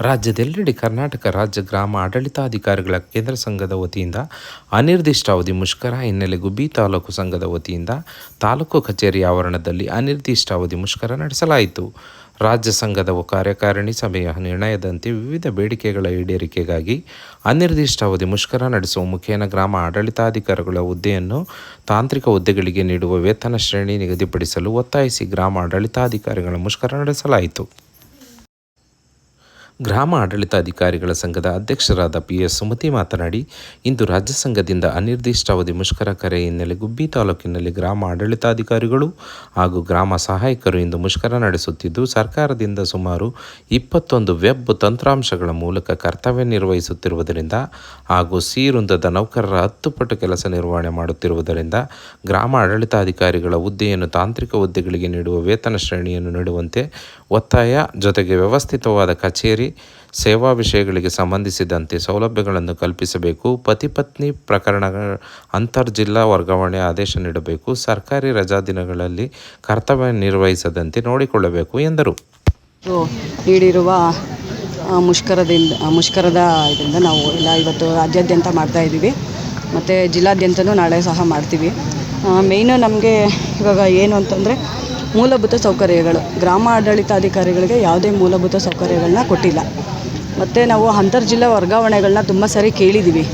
ರಾಜ್ಯದೆಲ್ಲೆಡೆ ಕರ್ನಾಟಕ ರಾಜ್ಯ ಗ್ರಾಮ ಆಡಳಿತಾಧಿಕಾರಿಗಳ ಕೇಂದ್ರ ಸಂಘದ ವತಿಯಿಂದ ಅನಿರ್ದಿಷ್ಟಾವಧಿ ಮುಷ್ಕರ ಹಿನ್ನೆಲೆ ಗುಬ್ಬಿ ತಾಲೂಕು ಸಂಘದ ವತಿಯಿಂದ ತಾಲೂಕು ಕಚೇರಿ ಆವರಣದಲ್ಲಿ ಅನಿರ್ದಿಷ್ಟಾವಧಿ ಮುಷ್ಕರ ನಡೆಸಲಾಯಿತು. ರಾಜ್ಯ ಸಂಘದ ಕಾರ್ಯಕಾರಿಣಿ ಸಭೆಯ ನಿರ್ಣಯದಂತೆ ವಿವಿಧ ಬೇಡಿಕೆಗಳ ಈಡೇರಿಕೆಗಾಗಿ ಅನಿರ್ದಿಷ್ಟಾವಧಿ ಮುಷ್ಕರ ನಡೆಸುವ ಮುಖೇನ ಗ್ರಾಮ ಆಡಳಿತಾಧಿಕಾರಿಗಳ ಹುದ್ದೆಯನ್ನು ತಾಂತ್ರಿಕ ಹುದ್ದೆಗಳಿಗೆ ನೀಡುವ ವೇತನ ಶ್ರೇಣಿ ನಿಗದಿಪಡಿಸಲು ಒತ್ತಾಯಿಸಿ ಗ್ರಾಮ ಆಡಳಿತಾಧಿಕಾರಿಗಳ ಮುಷ್ಕರ ನಡೆಸಲಾಯಿತು. ಗ್ರಾಮ ಆಡಳಿತಾಧಿಕಾರಿಗಳ ಸಂಘದ ಅಧ್ಯಕ್ಷರಾದ ಪಿ ಎಸ್ ಸುಮತಿ ಮಾತನಾಡಿ, ಇಂದು ರಾಜ್ಯ ಸಂಘದಿಂದ ಅನಿರ್ದಿಷ್ಟಾವಧಿ ಮುಷ್ಕರ ಕರೆ ಹಿನ್ನೆಲೆ ಗುಬ್ಬಿ ತಾಲೂಕಿನಲ್ಲಿ ಗ್ರಾಮ ಆಡಳಿತಾಧಿಕಾರಿಗಳು ಹಾಗೂ ಗ್ರಾಮ ಸಹಾಯಕರು ಇಂದು ಮುಷ್ಕರ ನಡೆಸುತ್ತಿದ್ದು, ಸರ್ಕಾರದಿಂದ ಸುಮಾರು ಇಪ್ಪತ್ತೊಂದು ವೆಬ್ ತಂತ್ರಾಂಶಗಳ ಮೂಲಕ ಕರ್ತವ್ಯ ನಿರ್ವಹಿಸುತ್ತಿರುವುದರಿಂದ ಹಾಗೂ ಸಿ ವೃಂದದ ನೌಕರರ ಹತ್ತು ಪಟ್ಟು ಕೆಲಸ ನಿರ್ವಹಣೆ ಮಾಡುತ್ತಿರುವುದರಿಂದ ಗ್ರಾಮ ಆಡಳಿತಾಧಿಕಾರಿಗಳ ಹುದ್ದೆಯನ್ನು ತಾಂತ್ರಿಕ ಹುದ್ದೆಗಳಿಗೆ ನೀಡುವ ವೇತನ ಶ್ರೇಣಿಯನ್ನು ನೀಡುವಂತೆ ಒತ್ತಾಯ ಜೊತೆಗೆ ವ್ಯವಸ್ಥಿತವಾದ ಕಚೇರಿ ಸೇವಾ ವಿಷಯಗಳಿಗೆ ಸಂಬಂಧಿಸಿದಂತೆ ಸೌಲಭ್ಯಗಳನ್ನು ಕಲ್ಪಿಸಬೇಕು. ಪತಿ ಪತ್ನಿ ಪ್ರಕರಣಗಳ ಅಂತರ್ಜಿಲ್ಲಾ ವರ್ಗಾವಣೆ ಆದೇಶ ನೀಡಬೇಕು. ಸರ್ಕಾರಿ ರಜಾ ದಿನಗಳಲ್ಲಿ ಕರ್ತವ್ಯ ನಿರ್ವಹಿಸದಂತೆ ನೋಡಿಕೊಳ್ಳಬೇಕು ಎಂದರು. ನೀಡಿರುವ ಮುಷ್ಕರದಿಂದ ಮುಷ್ಕರದ ಇದರಿಂದ ನಾವು ಎಲ್ಲ ಇವತ್ತು ರಾಜ್ಯಾದ್ಯಂತ ಮಾಡ್ತಾ ಇದ್ದೀವಿ. ಮತ್ತು ಜಿಲ್ಲಾದ್ಯಂತನೂ ನಾಳೆ ಸಹ ಮಾಡ್ತೀವಿ. ಮೇಯ್ನು ನಮಗೆ ಇವಾಗ ಏನು ಅಂತಂದರೆ ಮೂಲಭೂತ ಸೌಕರ್ಯಗಳು. ಗ್ರಾಮ ಆಡಳಿತಾಧಿಕಾರಿಗಳಿಗೆ ಯಾವುದೇ ಮೂಲಭೂತ ಸೌಕರ್ಯಗಳನ್ನ ಕೊಟ್ಟಿಲ್ಲ. ಮತ್ತು ನಾವು ಅಂತರ್ಜಿಲ್ಲಾ ವರ್ಗಾವಣೆಗಳನ್ನ ತುಂಬ ಸರಿ ಕೇಳಿದ್ದೀವಿ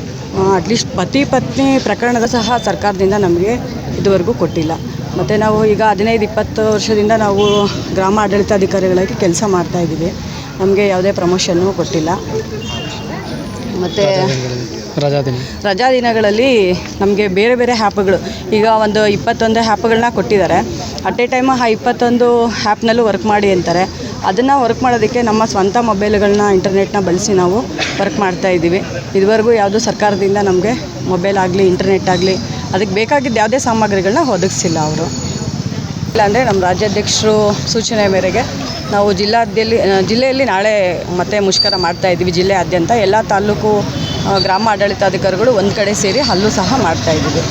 ಅಟ್ಲೀಸ್ಟ್ ಪತಿ ಪತ್ನಿ ಪ್ರಕರಣದ ಸಹ ಸರ್ಕಾರದಿಂದ ನಮಗೆ ಇದುವರೆಗೂ ಕೊಟ್ಟಿಲ್ಲ. ಮತ್ತು ನಾವು ಈಗ ಹದಿನೈದು, ಇಪ್ಪತ್ತು ವರ್ಷದಿಂದ ನಾವು ಗ್ರಾಮ ಆಡಳಿತಾಧಿಕಾರಿಗಳಾಗಿ ಕೆಲಸ ಮಾಡ್ತಾ ಇದ್ದೀವಿ. ನಮಗೆ ಯಾವುದೇ ಪ್ರಮೋಷನ್ನು ಕೊಟ್ಟಿಲ್ಲ. ಮತ್ತು ರಜಾ ದಿನ? ರಜಾ ದಿನಗಳಲ್ಲಿ ನಮಗೆ ಬೇರೆ ಬೇರೆ ಹ್ಯಾಪ್ಗಳು. ಈಗ ಒಂದು ಇಪ್ಪತ್ತೊಂದು ಹ್ಯಾಪ್ಗಳನ್ನ ಕೊಟ್ಟಿದ್ದಾರೆ. ಅಟ್ ಎ ಟೈಮ್ ಆ ಇಪ್ಪತ್ತೊಂದು ಹ್ಯಾಪ್ನಲ್ಲೂ ವರ್ಕ್ ಮಾಡಿ ಅಂತಾರೆ. ಅದನ್ನು ವರ್ಕ್ ಮಾಡೋದಕ್ಕೆ ನಮ್ಮ ಸ್ವಂತ ಮೊಬೈಲ್ಗಳನ್ನ ಇಂಟರ್ನೆಟ್ನ ಬಳಸಿ ನಾವು ವರ್ಕ್ ಮಾಡ್ತಾ ಇದ್ದೀವಿ. ಇದುವರೆಗೂ ಯಾವುದೂ ಸರ್ಕಾರದಿಂದ ನಮಗೆ ಮೊಬೈಲ್ ಆಗಲಿ ಇಂಟರ್ನೆಟ್ ಆಗಲಿ, ಅದಕ್ಕೆ ಬೇಕಾಗಿದ್ದ ಯಾವುದೇ ಸಾಮಗ್ರಿಗಳನ್ನ ಒದಗಿಸಿಲ್ಲ ಅವರು. ಇಲ್ಲಾಂದರೆ ನಮ್ಮ ರಾಜ್ಯಾಧ್ಯಕ್ಷರು ಸೂಚನೆ ಮೇರೆಗೆ ನಾವು ಜಿಲ್ಲಾದ್ಯಲ್ಲಿ ಜಿಲ್ಲೆಯಲ್ಲಿ ನಾಳೆ ಮತ್ತೆ ಮುಷ್ಕರ ಮಾಡ್ತಾ ಇದ್ದೀವಿ, ಜಿಲ್ಲೆಯಾದ್ಯಂತ. ಎಲ್ಲ ತಾಲೂಕು ಗ್ರಾಮ ಆಡಳಿತಾಧಿಕಾರಿಗಳು ಒಂದು ಕಡೆ ಸೇರಿ ಹಲ್ಲು ಸಹ ಮಾಡ್ತಾ ಇದ್ದೀವಿ.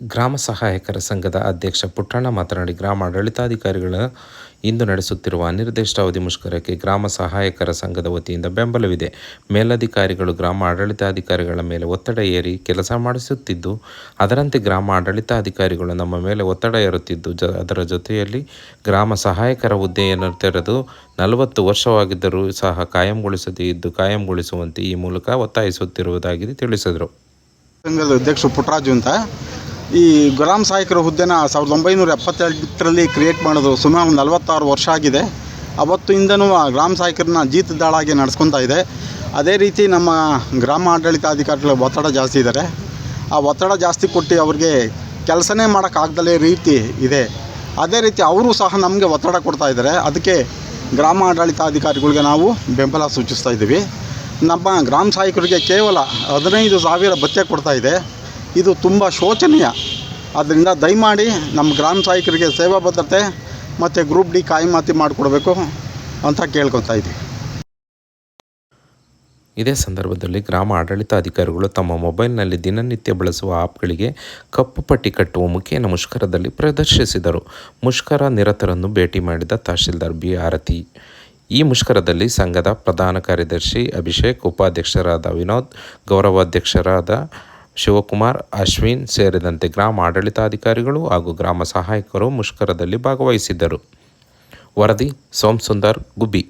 ಗ್ರಾಮ ಸಹಾಯಕರ ಸಂಘದ ಅಧ್ಯಕ್ಷ ಪುಟ್ಟಣ್ಣ ಮಾತನಾಡಿ ಗ್ರಾಮ ಆಡಳಿತಾಧಿಕಾರಿಗಳ ಇಂದು ನಡೆಸುತ್ತಿರುವ ಅನಿರ್ದಿಷ್ಟಾವಧಿ ಮುಷ್ಕರಕ್ಕೆ ಗ್ರಾಮ ಸಹಾಯಕರ ಸಂಘದ ವತಿಯಿಂದ ಬೆಂಬಲವಿದೆ. ಮೇಲಧಿಕಾರಿಗಳು ಗ್ರಾಮ ಆಡಳಿತಾಧಿಕಾರಿಗಳ ಮೇಲೆ ಒತ್ತಡ ಏರಿ ಕೆಲಸ ಮಾಡಿಸುತ್ತಿದ್ದು, ಅದರಂತೆ ಗ್ರಾಮ ಆಡಳಿತಾಧಿಕಾರಿಗಳು ನಮ್ಮ ಮೇಲೆ ಒತ್ತಡ ಏರುತ್ತಿದ್ದು, ಜ, ಅದರ ಜೊತೆಯಲ್ಲಿ ಗ್ರಾಮ ಸಹಾಯಕರ ಹುದ್ದೆಯನ್ನು ತೆರೆದು ನಲವತ್ತು ವರ್ಷವಾಗಿದ್ದರೂ ಸಹ ಕಾಯಂಗೊಳಿಸದೇ ಇದ್ದು, ಕಾಯಂಗೊಳಿಸುವಂತೆ ಈ ಮೂಲಕ ಒತ್ತಾಯಿಸುತ್ತಿರುವುದಾಗಿ ತಿಳಿಸಿದರು. ಸಂಘದ ಅಧ್ಯಕ್ಷ ಪುಟ್ಟರಾಜು ಅಂತ. ಈ ಗ್ರಾಮ ಸಾಹಿಕ್ರ ಹುದ್ದೆನ ಸಾವಿರದ ಒಂಬೈನೂರ ಎಪ್ಪತ್ತೆಂಟರಲ್ಲಿ ಕ್ರಿಯೇಟ್ ಮಾಡಿದ್ರು ಸುಮಾರು ಒಂದು ನಲವತ್ತಾರು ವರ್ಷ ಆಗಿದೆ. ಅವತ್ತಿಂದನೂ ಆ ಗ್ರಾಮ ಸಹಾಯಕರನ್ನ ಜೀತದಾಳಾಗಿ ನಡೆಸ್ಕೊತಾ ಇದೆ. ಅದೇ ರೀತಿ ನಮ್ಮ ಗ್ರಾಮ ಆಡಳಿತಾಧಿಕಾರಿಗಳ ಒತ್ತಡ ಜಾಸ್ತಿ ಇದ್ದಾರೆ. ಆ ಒತ್ತಡ ಜಾಸ್ತಿ ಕೊಟ್ಟು ಅವ್ರಿಗೆ ಕೆಲಸನೇ ಮಾಡೋಕ್ಕಾಗ್ದಲೇ ರೀತಿ ಇದೆ. ಅದೇ ರೀತಿ ಅವರು ಸಹ ನಮಗೆ ಒತ್ತಡ ಕೊಡ್ತಾ ಇದ್ದಾರೆ. ಅದಕ್ಕೆ ಗ್ರಾಮ ಆಡಳಿತಾಧಿಕಾರಿಗಳಿಗೆ ನಾವು ಬೆಂಬಲ ಸೂಚಿಸ್ತಾ ಇದ್ದೀವಿ. ನಮ್ಮ ಗ್ರಾಮ ಸಹಾಯಕರಿಗೆ ಕೇವಲ ಹದಿನೈದು ಸಾವಿರ ಭತ್ಯೆ ಕೊಡ್ತಾ ಇದೆ. ಇದು ತುಂಬ ಶೋಚನೀಯ. ಆದ್ದರಿಂದ ದಯಮಾಡಿ ನಮ್ಮ ಗ್ರಾಮ ಸಹಾಯಕರಿಗೆ ಸೇವಾ ಭದ್ರತೆ ಮತ್ತು ಗ್ರೂಪ್ ಡಿ ಕಾಯಿಮಾತಿ ಮಾಡಿಕೊಡ್ಬೇಕು ಅಂತ ಕೇಳ್ಕೊತಾ ಇದ್ದೀವಿ ಇದೇ ಸಂದರ್ಭದಲ್ಲಿ ಗ್ರಾಮ ಆಡಳಿತ ಅಧಿಕಾರಿಗಳು ತಮ್ಮ ಮೊಬೈಲ್ನಲ್ಲಿ ದಿನನಿತ್ಯ ಬಳಸುವ ಆ್ಯಪ್ಗಳಿಗೆ ಕಪ್ಪು ಪಟ್ಟಿ ಕಟ್ಟುವ ಮುಖೇನ ಮುಷ್ಕರದಲ್ಲಿ ಪ್ರದರ್ಶಿಸಿದರು. ಮುಷ್ಕರ ನಿರತರನ್ನು ಭೇಟಿ ಮಾಡಿದ ತಹಶೀಲ್ದಾರ್ ಬಿ ಆರತಿ. ಈ ಮುಷ್ಕರದಲ್ಲಿ ಸಂಘದ ಪ್ರಧಾನ ಕಾರ್ಯದರ್ಶಿ ಅಭಿಷೇಕ್, ಉಪಾಧ್ಯಕ್ಷರಾದ ವಿನೋದ್, ಗೌರವಾಧ್ಯಕ್ಷರಾದ ಶಿವಕುಮಾರ್ ಅಶ್ವಿನ್ ಸೇರಿದಂತೆ ಗ್ರಾಮ ಆಡಳಿತಾಧಿಕಾರಿಗಳು ಹಾಗೂ ಗ್ರಾಮ ಸಹಾಯಕರು ಮುಷ್ಕರದಲ್ಲಿ ಭಾಗವಹಿಸಿದ್ದರು. ವರದಿ ಸೋಮ್ ಸುಂದರ್ ಗುಬ್ಬಿ.